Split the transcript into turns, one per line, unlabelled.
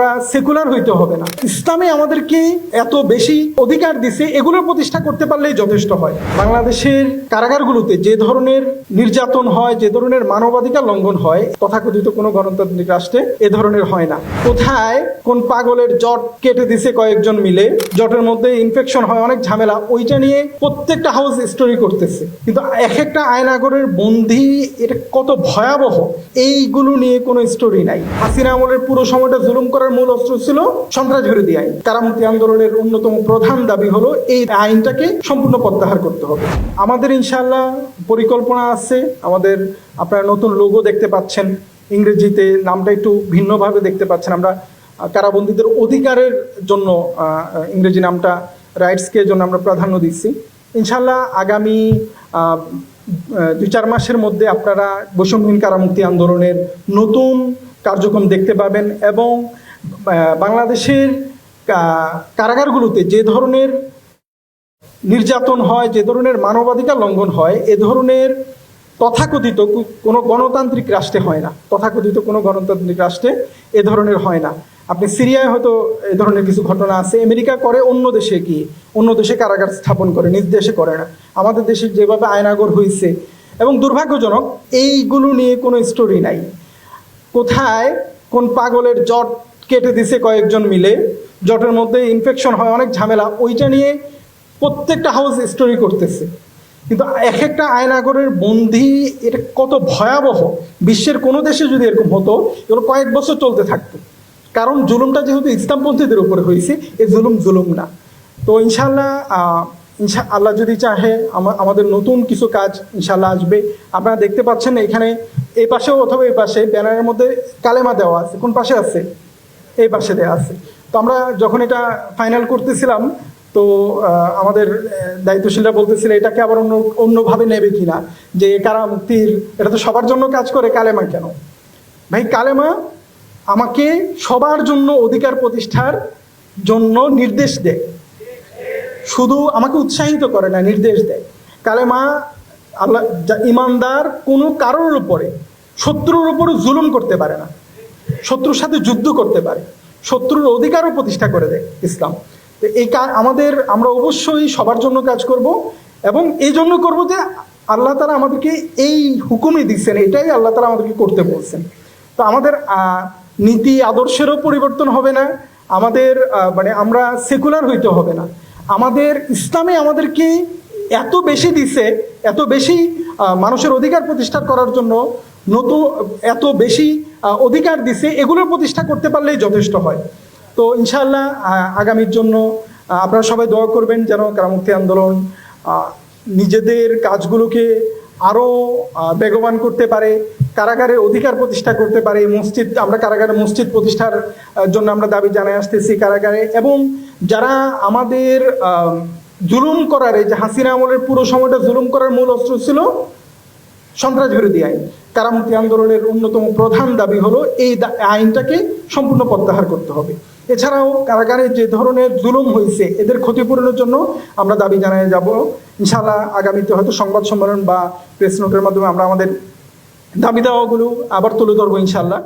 আমরা সেকুলার হইতে হবে না। ইসলামে আমাদেরকে এত বেশি অধিকার দিছে এগুলো প্রতিষ্ঠা করতে পারলেই যথেষ্ট হয়। বাংলাদেশের কারাগারগুলোতে যে ধরনের নির্যাতন হয়, যে ধরনের মানবাধিকার লঙ্ঘন হয়, তথাকথিত কোনো গণতান্ত্রিক রাষ্ট্রে এ ধরনের হয় না। কোথায় কোন পাগলের জট কেটে দিছে কয়েকজন মিলে, জটের মধ্যে ইনফেকশন হয়, অনেক ঝামেলা, ওইটা নিয়ে প্রত্যেকটা হাউস স্টোরি করতেছে। কিন্তু এক একটা আয়নাগরের বন্দি, এটা কত ভয়াবহ, এইগুলো নিয়ে কোনো স্টোরি নাই। হাসিনা আমলের পুরো সময়টা জুলুম করার মূল অস্ত্র ছিল সন্ত্রাস বিরোধী আইন। কারামুক্তি আন্দোলনের অন্যতম প্রধান দাবি হলো এই আইনটাকে সম্পূর্ণ প্রত্যাহার করতে হবে। আমাদের ইনশাল্লাহ পরিকল্পনা আছে। আমাদের আপনারা নতুন লোগো দেখতে পাচ্ছেন। ইংরেজিতে নামটা একটু ভিন্নভাবে দেখতে পাচ্ছেন। আমরা কারাবন্দীদের অধিকারের জন্য ইংরেজি নামটা রাইটসকে জন্য আমরা প্রাধান্য দিচ্ছি। ইনশাল্লাহ আগামী দুই চার মাসের মধ্যে আপনারা বৈষম্যহীন কারামুক্তি আন্দোলনের নতুন কার্যক্রম দেখতে পাবেন এবং বাংলাদেশের কারাগারগুলোতে যে ধরনের নির্যাতন হয়, যে ধরনের মানবাধিকার লঙ্ঘন হয়, এ ধরনের তথাকথিত কোনো গণতান্ত্রিক রাষ্ট্রে হয় না। তথাকথিত কোনো গণতান্ত্রিক রাষ্ট্রে এ ধরনের হয় না। আপনি সিরিয়ায় হয়তো এ ধরনের কিছু ঘটনা আছে, আমেরিকা করে অন্য দেশে কি? অন্য দেশে কারাগার স্থাপন করে, নিজ দেশে করে না। আমাদের দেশে যেভাবে আয়নাগর হয়েছে এবং দুর্ভাগ্যজনক, এইগুলো নিয়ে কোনো স্টোরি নাই। কোথায় কোন পাগলের জট কেটে দিছে কয়েকজন মিলে। জটের মধ্যে ইনফেকশন হয়, অনেক ঝামেলা। ওইটা নিয়ে প্রত্যেকটা হাউস স্টোরি করতেছে। কিন্তু এক একটা আয়নাগরের বন্দি, এটা কত ভয়াবহ। বিশ্বের কোনো দেশে যদি এরকম হতো, এগুলো কয়েক বছর চলতে থাকতো। কারণ জুলুমটা যেহেতু ইসলামপন্থীদের উপরে হয়েছে এই জুলুম জুলুম না। তো ইনশাল্লাহ ইনশা আল্লাহ যদি চাহে আমাদের নতুন কিছু কাজ ইনশাল্লাহ আসবে। আপনারা দেখতে পাচ্ছেন এখানে এই পাশেও অথবা এই পাশে, ব্যানারের মধ্যে কালেমা দেওয়া আছে। কোন পাশে আছে? এই পাশে দেওয়া আছে। তো আমরা যখন এটা ফাইনাল করতেছিলাম, তো আমাদের দায়িত্বশীলরা বলতেছিল, এটাকে আবার অন্য, অন্যভাবে নেবে কিনা? যে কারা মুক্তির, এটা তো সবার জন্য কাজ করে, কালেমা কেন? ভাই, কালেমা আমাকে সবার জন্য অধিকার প্রতিষ্ঠার জন্য নির্দেশ দেয়। শুধু আমাকে উৎসাহিত করে না, নির্দেশ দেয়। কালেমা আল্লাহ ইমানদার কোনো কারোর উপরে, শত্রুর উপরে জুলুম করতে পারে না। শত্রুর সাথে যুদ্ধ করতে পারে। শত্রুর অধিকারও প্রতিষ্ঠা করে দেয় ইসলাম। তো এই আমাদের, আমরা অবশ্যই সবার জন্য কাজ করব এবং এই জন্য করব যে আল্লাহ তারা আমাদেরকে এই হুকুমই দিচ্ছেন এটাই আল্লাহ তারা আমাদেরকে করতে বলছেন। তো আমাদের নীতি আদর্শেরও পরিবর্তন হবে না, আমাদের মানে আমরা সেকুলার হইতে হবে না। আমাদের ইসলামে আমাদেরকে এত বেশি দিছে, এত বেশি মানুষের অধিকার প্রতিষ্ঠা করার জন্য, নতুন, এত বেশি অধিকার দিছে এগুলোর প্রতিষ্ঠা করতে পারলেই যথেষ্ট হয়। তো ইনশাআল্লাহ আহ, আগামীর জন্য আপনারা সবাই দোয়া করবেন যেন কারামুক্তি আন্দোলন নিজেদের কাজগুলোকে আরও বেগবান করতে পারে কারাগারে অধিকার প্রতিষ্ঠা করতে পারে মসজিদ আমরা কারাগারে মসজিদ প্রতিষ্ঠার জন্য আমরা দাবি জানাই আসতেছি কারাগারে। এবং যারা আমাদের জুলুম করার যে হাসিনা আমলের পুরো সময়টা জুলুম করার মূল অস্ত্র ছিল সন্ত্রাস বিরোধী আইন। কারামুক্তি আন্দোলনের অন্যতম প্রধান দাবি হলো এই আইনটাকে সম্পূর্ণ প্রত্যাহার করতে হবে। এছাড়াও কারাগারে যে ধরনের জুলুম হয়েছে, এদের ক্ষতিপূরণের জন্য আমরা দাবি জানিয়ে যাব। ইনশাল্লাহ আগামীতে হয়তো সংবাদ সম্মেলন বা প্রেস নোটের মাধ্যমে আমরা আমাদের দাবি দাওয়াগুলো আবার তুলে ধরবো ইনশাআল্লাহ।